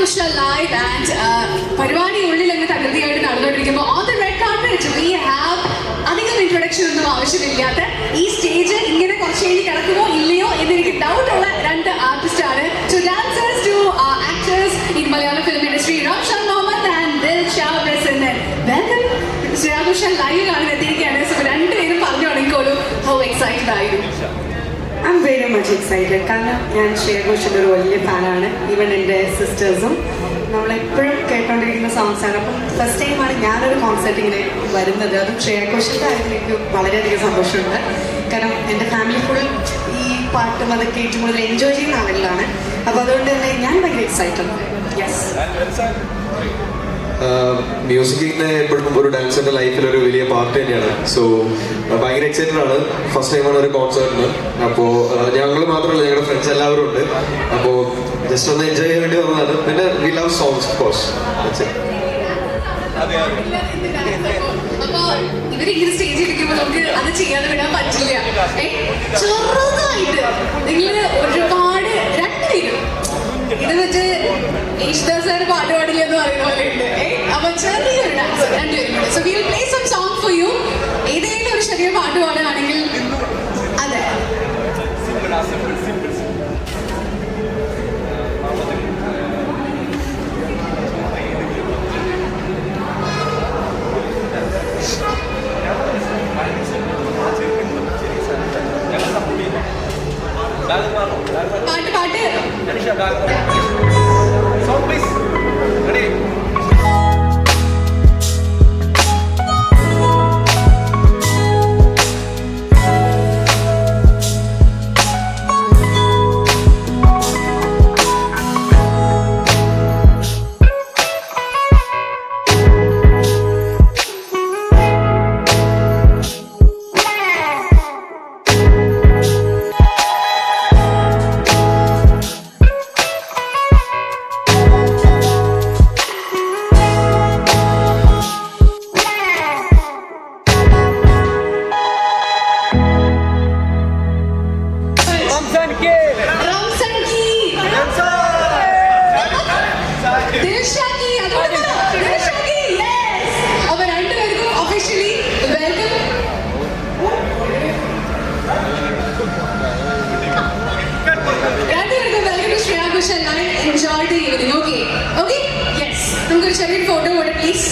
Kusha live and പരിപാടി ഉള്ളിൽ അങ്ങ് തകൃതിയായിട്ട് നടന്നുകൊണ്ടിരിക്കുമ്പോൾ on the red carpet we have അധികം ഇൻട്രൊഡക്ഷൻ ഒന്നും ആവശ്യമില്ലാത്ത ഈ സ്റ്റേജ് ഇങ്ങനെ കുറച്ച് കഴിഞ്ഞ് കിടക്കുമോ ഇല്ലയോ എന്ന് എനിക്ക് ഡൗട്ട് ഉള്ള രണ്ട് ആർട്ടിസ്റ്റ് ആണ്. Two dancers two actors in Malayalam film industry Roshan Muhammad and Dilsha Prasannan welcome ശ്രീരാഘോഷൻ live കാണാൻ എത്തിയിരിക്കുകയാണ്. സോ രണ്ടുപേരും പറഞ്ഞു തുടങ്ങിക്കോളൂ. ഹൗ എക്സൈറ്റഡ് ആയിരുന്നു ഐ വെരി മച്ച് എക്സൈറ്റഡ് കാരണം ഞാൻ ശ്രേയ ഘോഷിന്റെ ഒരു വലിയ ഫാനാണ് ഈവൻ എന്റെ സിസ്റ്റേഴ്സും നമ്മളെപ്പോഴും കേട്ടോണ്ടിരിക്കുന്ന സോങ്സ് ആണ്. അപ്പം ഫസ്റ്റ് ടൈമാണ് ഞാനൊരു കോൺസെർട്ട് ഇങ്ങനെ വരുന്നത്. അതും ശ്രേയ ഘോഷിന്റെ കാര്യത്തിൽ എനിക്ക് വളരെയധികം സന്തോഷമുണ്ട്. കാരണം എന്റെ ഫാമിലി ഫുൾ ഈ പാട്ടും അതൊക്കെ ഏറ്റവും കൂടുതൽ എൻജോയ് ചെയ്യുന്ന ആളുകളാണ്. അപ്പോൾ അതുകൊണ്ട് തന്നെ ഞാൻ ഭയങ്കര എക്സൈറ്റഡ് യെസ് മ്യൂസിക്കിനെ എപ്പോഴും ഒരു ഡാൻസിന്റെ ലൈഫിൽ ഒരു വലിയ പാർട്ട് തന്നെയാണ്. സോ ഭയങ്കര എക്സൈറ്റഡ് ആണ്. ഫസ്റ്റ് ടൈമാണ് ഒരു കോൺസേർട്ടിന് അപ്പോ ഞങ്ങൾ മാത്രമല്ല ഞങ്ങളുടെ ഫ്രണ്ട്സ് എല്ലാവരും ഉണ്ട്. അപ്പോ ജസ്റ്റ് ഒന്ന് എൻജോയ് ചെയ്യാൻ വേണ്ടി വന്നതാണ്. പിന്നെ വി ലവ് സോങ്സ് കോഴ്സ് അപ്പൊ ഈ സ്റ്റേജിൽ ഇരിക്കുമ്പോൾ നമുക്ക് അത് ചെയ്യാതെ വിടാൻ പറ്റില്ല. ചെറുതായിട്ട് നിങ്ങൾ ഒരുപാട് രണ്ടുപേരും. ഇത് വെച്ച് യേശുദാസ് സാർ പാട്ട് പാടില്ല എന്ന് പറയുന്ന വിൽ ഒരു ചെറിയ പാട്ട് പാടുകയാണെങ്കിൽ അതെ. പാട്ട് പാട്ട്. നമുക്കൊരു ചെറിയ ഫോട്ടോ കൂടെ പ്ലീസ്